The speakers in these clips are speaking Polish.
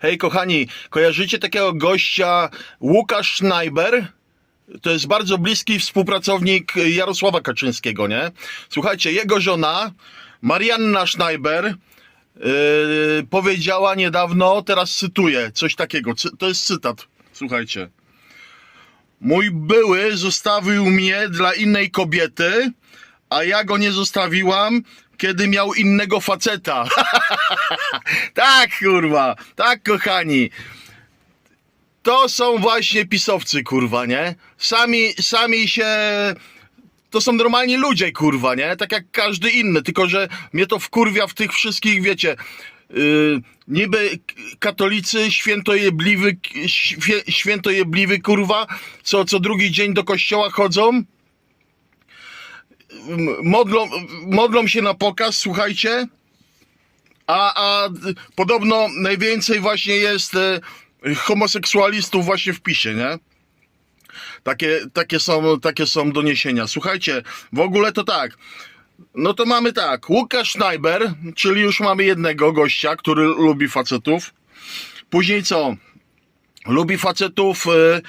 Hej kochani, kojarzycie takiego gościa Łukasz Schneiber? To jest bardzo bliski współpracownik Jarosława Kaczyńskiego, nie? Słuchajcie, jego żona Marianna Schneiber yy, powiedziała niedawno, teraz cytuję, coś takiego, to jest cytat, słuchajcie. Mój były zostawił mnie dla innej kobiety, a ja go nie zostawiłam, kiedy miał innego faceta. tak, kurwa, tak, kochani. To są właśnie pisowcy, kurwa, nie? Sami, sami się. To są normalni ludzie, kurwa, nie? Tak jak każdy inny, tylko że mnie to wkurwia w tych wszystkich, wiecie. Yy, niby katolicy świętojebliwy, świętojebliwy, kurwa, co, co drugi dzień do kościoła chodzą. Modlą, modlą się na pokaz, słuchajcie. A, a podobno najwięcej właśnie jest e, homoseksualistów właśnie w PiSie, nie? Takie, takie, są, takie są doniesienia. Słuchajcie, w ogóle to tak. No to mamy tak, Łukasz Schneiber, czyli już mamy jednego gościa, który lubi facetów. Później co? Lubi facetów yy,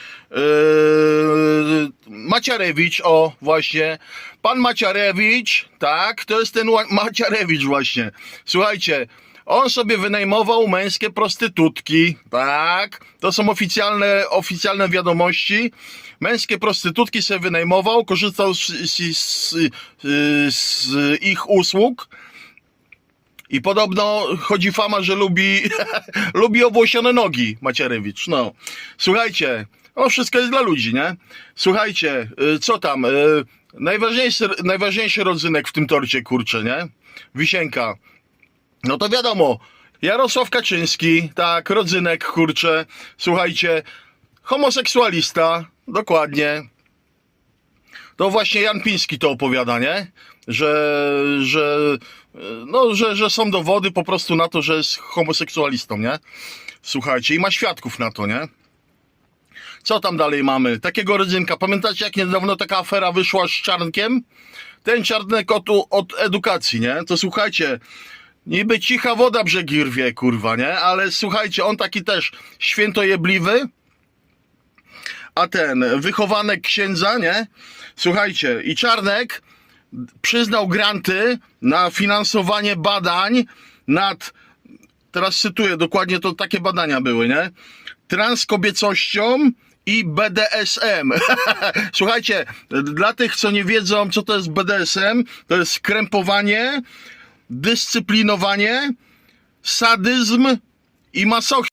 Maciarewicz, o właśnie. Pan Maciarewicz, tak, to jest ten Maciarewicz właśnie. Słuchajcie, on sobie wynajmował męskie prostytutki, tak, to są oficjalne, oficjalne wiadomości. Męskie prostytutki sobie wynajmował, korzystał z, z, z, z ich usług. I podobno chodzi fama, że lubi, lubi obłosione nogi Macierewicz. No, słuchajcie, o wszystko jest dla ludzi, nie? Słuchajcie, y, co tam? y, Najważniejszy, najważniejszy rodzynek w tym torcie, kurczę, nie? Wisienka. No to wiadomo, Jarosław Kaczyński, tak, rodzynek, kurczę. Słuchajcie, homoseksualista, dokładnie. To właśnie Jan Piński to opowiada, nie? Że, że, no, że, że są dowody po prostu na to, że jest homoseksualistą, nie? Słuchajcie, i ma świadków na to, nie? Co tam dalej mamy? Takiego rodzynka. Pamiętacie, jak niedawno taka afera wyszła z Czarnkiem? Ten Czarnek od, od edukacji, nie? To słuchajcie, niby cicha woda brzegi rwie, kurwa, nie? Ale słuchajcie, on taki też świętojebliwy, a ten wychowanek księdza, nie? Słuchajcie, i Czarnek przyznał granty na finansowanie badań nad, teraz cytuję dokładnie, to takie badania były, nie? Transkobiecością i BDSM. Słuchajcie, dla tych, co nie wiedzą, co to jest BDSM, to jest krępowanie, dyscyplinowanie, sadyzm i masochizm.